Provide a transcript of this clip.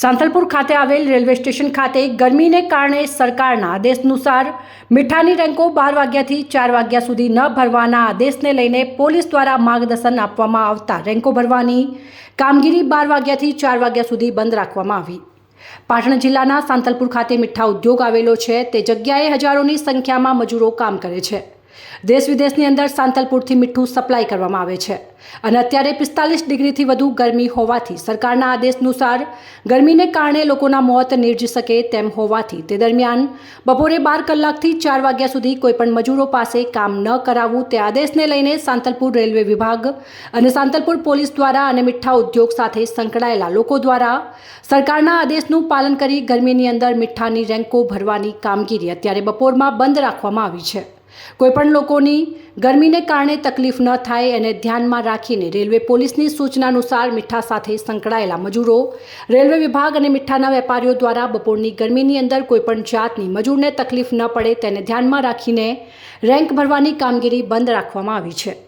સાંતલપુર ખાતે આવેલ railway station ખાતે ગરમીને કારણે સરકારના આદેશ અનુસાર મીઠાની રેન્કો બાર વાગ્યાથી ચાર વાગ્યા સુધી ન ભરવાના આદેશને લઈને પોલીસ દ્વારા માર્ગદર્શન આપવામાં આવતા રેન્કો ભરવાની કામગીરી બાર વાગ્યાથી ચાર વાગ્યા સુધી બંધ રાખવામાં આવી. પાટણ જિલ્લાના સાંતલપુર ખાતે મીઠા ઉદ્યોગ આવેલો છે. તે જગ્યાએ હજારોની સંખ્યામાં મજૂરો કામ કરે છે. દેશ વિદેશની અંદર સાંતલપુરથી મીઠું સપ્લાય કરવામાં આવે છે. અને અત્યારે પિસ્તાલીસ ડિગ્રીથી વધુ ગરમી હોવાથી સરકારના આદેશ અનુસાર ગરમીને કારણે લોકોના મોત નિર્જી શકે તેમ હોવાથી તે દરમિયાન બપોરે બાર કલાકથી ચાર વાગ્યા સુધી કોઈપણ મજૂરો પાસે કામ ન કરાવવું તે આદેશને લઈને સાંતલપુર રેલવે વિભાગ અને સાંતલપુર પોલીસ દ્વારા અને મીઠા ઉદ્યોગ સાથે સંકળાયેલા લોકો દ્વારા સરકારના આદેશનું પાલન કરી ગરમીની અંદર મીઠાની રેન્કો ભરવાની કામગીરી અત્યારે બપોરમાં બંધ રાખવામાં આવી છે. કોઈપણ લોકોની ગરમીને કારણે તકલીફ ન થાય એને ધ્યાનમાં રાખીને રેલવે પોલીસની સૂચના અનુસાર મીઠા સાથે સંકળાયેલા મજૂરો, રેલવે વિભાગ અને મીઠાના વેપારીઓ દ્વારા બપોરની ગરમીની અંદર કોઈપણ જાતની મજૂરને તકલીફ ન પડે તેને ધ્યાનમાં રાખીને રેન્ક ભરવાની કામગીરી બંધ રાખવામાં આવી છે.